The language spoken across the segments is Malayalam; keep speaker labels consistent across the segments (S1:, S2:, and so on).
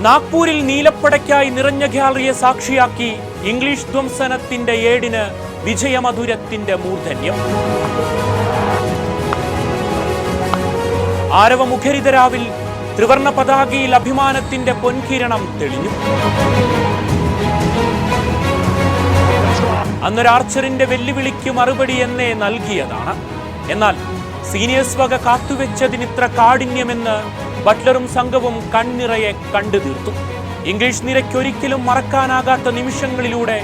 S1: നാഗ്പൂരിൽ നീലപ്പടയ്ക്കായി നിറഞ്ഞ ഗ്യാലറിയെ സാക്ഷിയാക്കി ഇംഗ്ലീഷ് ധ്വംസനത്തിന്റെ ഏടിന് വിജയമധുരത്തിന്റെ മൂർധന്യം. ആരവമുഖരിതരാവിൽ ത്രിവർണ പതാകയിൽ അഭിമാനത്തിന്റെ പൊൻകിരണം തെളിഞ്ഞു. അന്നൊരാർച്ചറിന്റെ വെല്ലുവിളിക്ക് മറുപടി എന്നേ നൽകിയതാണ്. എന്നാൽ സീനിയേഴ്സ് വക കാത്തുവെച്ചതിനിത്ര കാഠിന്യമെന്ന് ബട്ട്ലറും സംഘവും കണ്ണിറയെ കണ്ടു തീർത്തു. ഇംഗ്ലീഷ് നിരയ്ക്കൊരിക്കലും മറക്കാനാകാത്ത നിമിഷങ്ങളിലൂടെ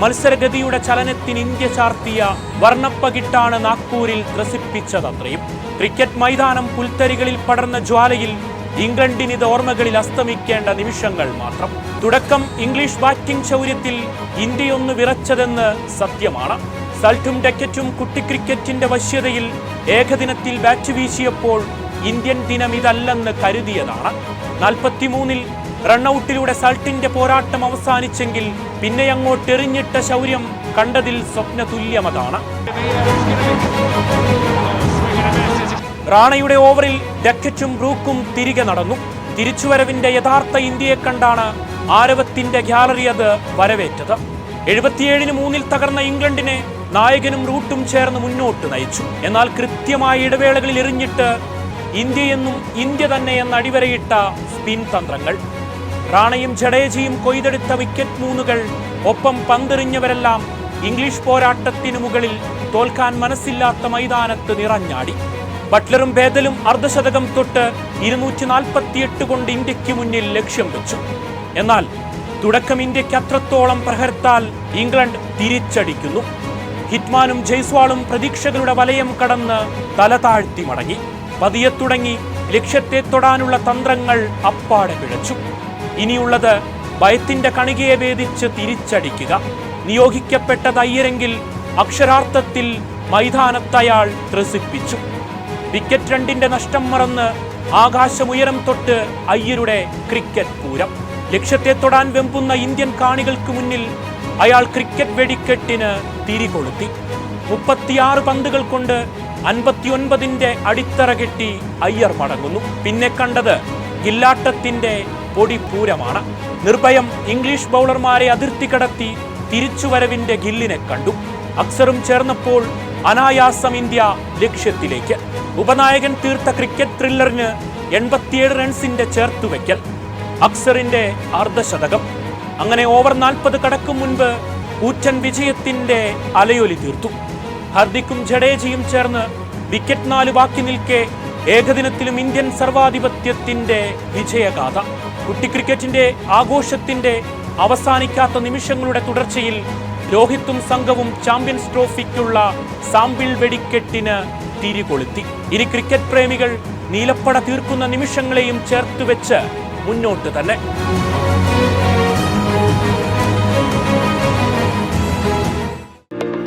S1: മത്സരഗതിയുടെ ചലനത്തിന് ഇന്ത്യ ചാർത്തിയ വർണപ്പകിട്ടാണ് നാഗ്പൂരിൽ ത്രസിപ്പിച്ചതത്രയും. ക്രിക്കറ്റ് മൈതാനം പുൽത്തരികളിൽ പടർന്ന ജ്വാലയിൽ ഇംഗ്ലണ്ടിനിത് ഓർമ്മകളിൽ അസ്തമിക്കേണ്ട നിമിഷങ്ങൾ മാത്രം. തുടക്കം ഇംഗ്ലീഷ് ബാറ്റിംഗ് ശൗര്യത്തിൽ ഇന്ത്യയൊന്ന് വിറച്ചതെന്ന് സത്യമാണ്. സൾട്ടും ഡക്കറ്റും കുട്ടിക്രിക്കറ്റിന്റെ വശ്യതയിൽ ഏകദിനത്തിൽ ബാറ്റ് വീശിയപ്പോൾ ഇന്ത്യൻ ദിനം ഇതല്ലെന്ന് കരുതിയതാണ്. നാൽപ്പത്തിമൂന്നിൽ റണ്ണൌട്ടിലൂടെ സൾട്ടിന്റെ പോരാട്ടം അവസാനിച്ചെങ്കിൽ പിന്നെ അങ്ങോട്ട് എറിഞ്ഞിട്ട ശൗര്യം കണ്ടതിൽ സ്വപ്ന തുല്യമതാണ്. റാണയുടെ ഓവറിൽ ഡക്കറ്റും ബ്രൂക്കും തിരികെ നടന്നു. തിരിച്ചുവരവിന്റെ യഥാർത്ഥ ഇന്ത്യയെ കണ്ടാണ് ആരവത്തിന്റെ ഗ്യാലറി അത് വരവേറ്റത്. എഴുപത്തിയേഴിന് മൂന്നിൽ തകർന്ന ഇംഗ്ലണ്ടിനെ നായകനും റൂട്ടും ചേർന്ന് മുന്നോട്ട് നയിച്ചു. എന്നാൽ കൃത്യമായ ഇടവേളകളിൽ എറിഞ്ഞിട്ട് ഇന്ത്യയെന്നും ഇന്ത്യ തന്നെ എന്ന് അടിവരയിട്ട സ്പിൻ തന്ത്രങ്ങൾ. റാണയും ജഡേജയും കൊയ്തെടുത്ത വിക്കറ്റ് മൂന്നുകൾ ഒപ്പം പന്തെറിഞ്ഞവരെല്ലാം ഇംഗ്ലീഷ് പോരാട്ടത്തിനു മുകളിൽ തോൽക്കാൻ മനസ്സില്ലാത്ത മൈതാനത്ത് നിറഞ്ഞാടി. ബട്ട്ലറും ബേദലും അർദ്ധശതകം തൊട്ട് ഇരുന്നൂറ്റി നാൽപ്പത്തിയെട്ട് കൊണ്ട് ഇന്ത്യയ്ക്ക് മുന്നിൽ ലക്ഷ്യം വെച്ചു. എന്നാൽ തുടക്കം ഇന്ത്യയ്ക്ക് അത്രത്തോളം പ്രഹർത്താൽ ഇംഗ്ലണ്ട് തിരിച്ചടിക്കുന്നു. ഹിറ്റ്മാനും ജയ്സ്വാളും പ്രതീക്ഷകളുടെ വലയം കടന്ന് തല താഴ്ത്തി മടങ്ങി. പതിയെ തുടങ്ങി ലക്ഷ്യത്തെ തൊടാനുള്ള തന്ത്രങ്ങൾ അപ്പാടെ പിഴച്ചു. ഇനിയുള്ളത് ഭയത്തിന്റെ കണികയെ ഭേദിച്ച് തിരിച്ചടിക്കുക. നിയോഗിക്കപ്പെട്ടത് അയ്യരെങ്കിൽ അക്ഷരാർത്ഥത്തിൽ മൈതാനത്തയാൾ ത്രസിപ്പിച്ചു. വിക്കറ്റ് രണ്ടിന്റെ നഷ്ടം മറന്ന് ആകാശമുയരം തൊട്ട് അയ്യരുടെ ക്രിക്കറ്റ് പൂരം. ലക്ഷ്യത്തെ തൊടാൻ വെമ്പുന്ന ഇന്ത്യൻ കാണികൾക്ക് മുന്നിൽ അയാൾ ക്രിക്കറ്റ് വെടിക്കെട്ടിന് തിരികൊളുത്തി. മുപ്പത്തിയാറ് പന്തുകൾ കൊണ്ട് അൻപത്തിയൊൻപതിന്റെ അടിത്തറ കെട്ടി അയ്യർ മടങ്ങുന്നു. പിന്നെ കണ്ടത് ഗില്ലാട്ടത്തിന്റെ പൊടിപൂരമാണ്. നിർഭയം ഇംഗ്ലീഷ് ബൗളർമാരെ അതിർത്തി കടത്തി തിരിച്ചുവരവിന്റെ ഗില്ലിനെ കണ്ടു. അക്സറും ചേർന്നപ്പോൾ അനായാസം ഇന്ത്യ ലക്ഷ്യത്തിലേക്ക്. ഉപനായകൻ തീർത്ത ക്രിക്കറ്റ് ത്രില്ലറിന് എൺപത്തിയേഴ് റൺസിന്റെ ചേർത്തുവെക്കൽ. അക്സറിന്റെ അർദ്ധശതകം. അങ്ങനെ ഓവർ നാൽപ്പത് കടക്കും മുൻപ് കൂറ്റൻ വിജയത്തിന്റെ അലയൊലി തീർത്തു. ഹർദിക്കും ജഡേജയും ചേർന്ന് വിക്കറ്റ് നാല് ബാക്കി നിൽക്കെ ഏകദിനത്തിലും ഇന്ത്യൻ സർവാധിപത്യത്തിന്റെ വിജയഗാഥ. കുട്ടി ക്രിക്കറ്റിന്റെ ആഘോഷത്തിന്റെ അവസാനിക്കാത്ത നിമിഷങ്ങളുടെ തുടർച്ചയിൽ രോഹിത്തും സംഘവും ചാമ്പ്യൻസ് ട്രോഫിക്കുള്ള സാമ്പിൾ വെടിക്കെട്ടിന് തിരികൊളുത്തി. ഇനി ക്രിക്കറ്റ് പ്രേമികൾ നീലപ്പട തീർക്കുന്ന നിമിഷങ്ങളെയും ചേർത്തുവെച്ച് മുന്നോട്ട് തന്നെ.